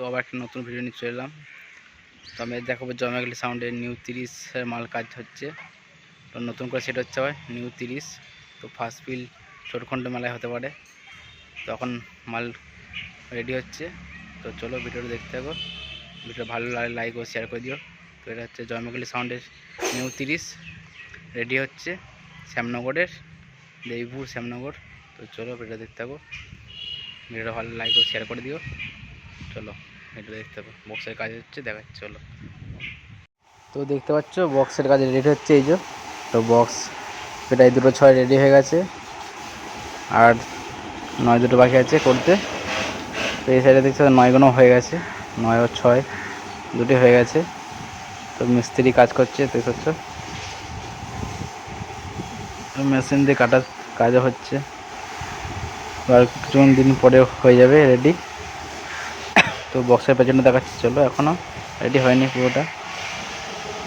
তো আবার একটা নতুন ভিডিও নিয়ে চলে এলাম। তো আমি দেখাবো জয়মাগলি সাউন্ডের নিউ তিরিশের মাল কাজ হচ্ছে। তো নতুন করে সেট হচ্ছে আবার নিউ তিরিশ। তো ফার্স্ট ফিল চোরখণ্ড মেলায় হতে পারে। তখন মাল রেডি হচ্ছে। তো চলো ভিডিওটা দেখতে থাকো। ভিডিও ভালো লাগে লাইক ও শেয়ার করে দিও। তো এটা হচ্ছে জয়মাগলি সাউন্ডের নিউ তিরিশ। রেডি হচ্ছে শ্যামনগরের, দেবীপুর, শ্যামনগর। তো চলো ভিডিও দেখতে থাকো। ভিডিওটা ভালো লাইক ও শেয়ার করে দিও। চলো। ভিডিও দেখতে বক্সের কাজ হচ্ছে, দেখাচ্ছি, চলো। তো দেখতে পাচ্ছ বক্সের কাজ রেডি হচ্ছে এই যে। তো বক্স এটা এই দুটো ছয় রেডি হয়ে গেছে। আর নয় দুটো বাকি আছে করতে। তো এই সাইডে দেখতে পাচ্ছ নয়গুলো হয়ে গেছে। নয় ও ছয় দুটি হয়ে গেছে। তো মিস্ত্রি কাজ করছে, দেখতে পাচ্ছ। মেশিন দিয়ে কাটার কাজও হচ্ছে। আর কিছুক্ষণ দিন পরে হয়ে যাবে রেডি তো বক্সের পেছনে দেখাচ্ছি, চলো এখনও রেডি হয়নি পুরোটা।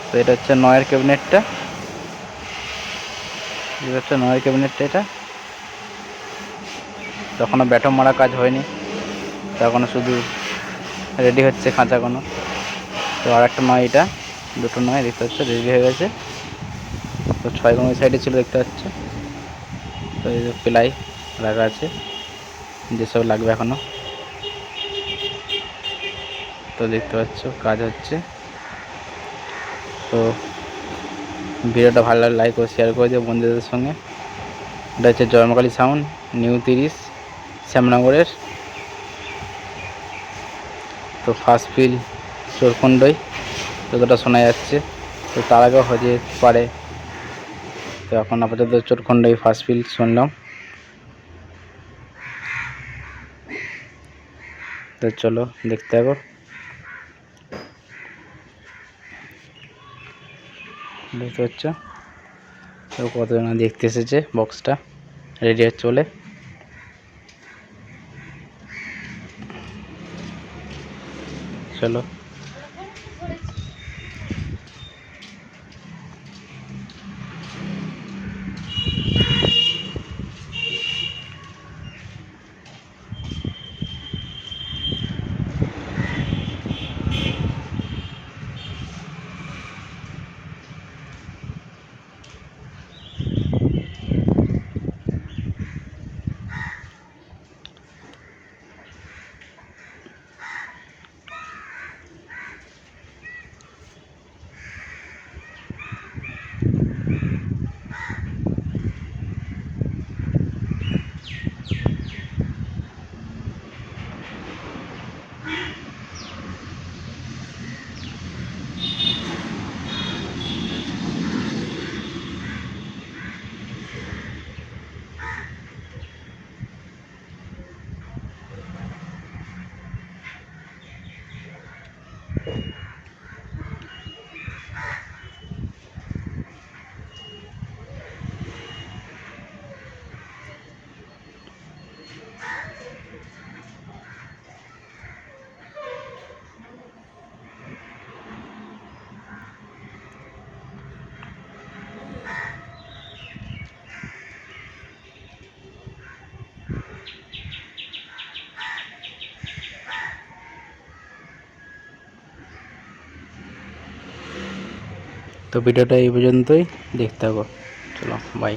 তো এটা হচ্ছে নয়ের ক্যাবিনেটটা। এটা হচ্ছে নয়ের ক্যাবিনেটটা এটা। তখনও ব্যাটম মারা কাজ হয়নি। তখনও শুধু রেডি হচ্ছে খাঁচা কোনো তো আর একটা নয় এটা। দুটো নয়, দেখতে হচ্ছে রেডি হয়ে গেছে। তো ছয় কোনো সাইডে ছিল, দেখতে পাচ্ছ? তো এই যে প্লাই রাখা আছে। যেসব লাগবে এখনও তো দেখতে পাচ্ছ, কাজ হচ্ছে। তো ভিডিওটা ভালো লাগলে লাইক ও শেয়ার করে দিও বন্ধুদের সঙ্গে। এটা হচ্ছে জয়মাকালী সাউন্ড নিউ তিরিশ, শ্যামনগরের। তো ফার্স্ট ফিল চোরকুণ্ডই যতটা শোনা যাচ্ছে। তো তার আগেও হয়ে যেতে পারে। তো এখন আপাতত চোরকুণ্ডই ফার্স্ট ফিল শুনলাম। তো চলো, দেখতে থাকো। দেখতে পাচ্ছ? তো কতজন দেখতে এসেছে বক্সটা রেডি হচ্ছে বলে চলো। তো ভিডিওটা এই পর্যন্তই। দেখতে হবে চলো বাই